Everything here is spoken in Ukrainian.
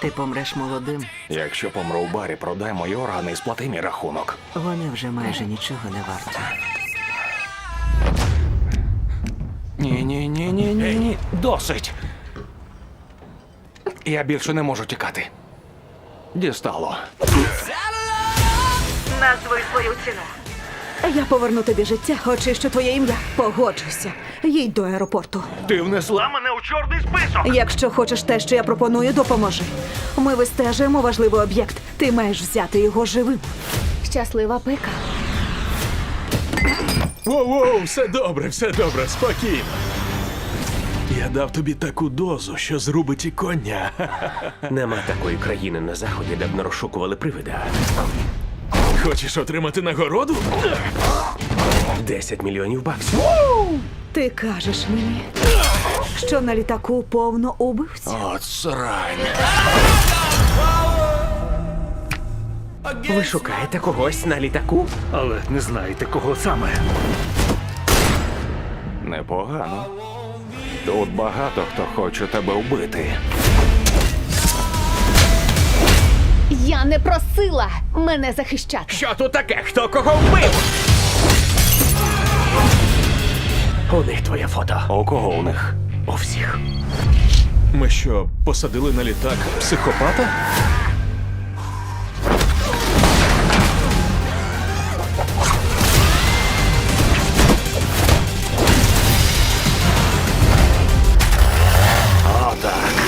Ти помреш молодим. Якщо помру в барі, продай мої органи і сплати мій рахунок. Вони вже майже нічого не варті. Ні, ні, ні, ні, ні, ні. Досить. Я більше не можу тікати. Дістало. Назвай свою ціну. Я поверну тобі життя, очищу твоє ім'я. Погоджуйся. Їдь до аеропорту. Ти внесла мене у чорний список. Якщо хочеш те, що я пропоную, допоможи. Ми вистежуємо важливий об'єкт. Ти маєш взяти його живим. Щаслива пика. Воу-воу, все добре, все добре, спокійно. Я дав тобі таку дозу, що зрубить і коня. Нема такої країни на заході, де б не розшукували привида. Хочеш отримати нагороду? 10 мільйонів баксів. Ти кажеш мені, що на літаку повно убивців. От срань. Ви шукаєте когось на літаку? Але не знаєте, кого саме. Непогано. Тут багато хто хоче тебе вбити. Я не просила мене захищати. Що тут таке? Хто кого вбив? У них твоє фото. У кого у них? у всіх. Ми що посадили на літак психопата? О, так.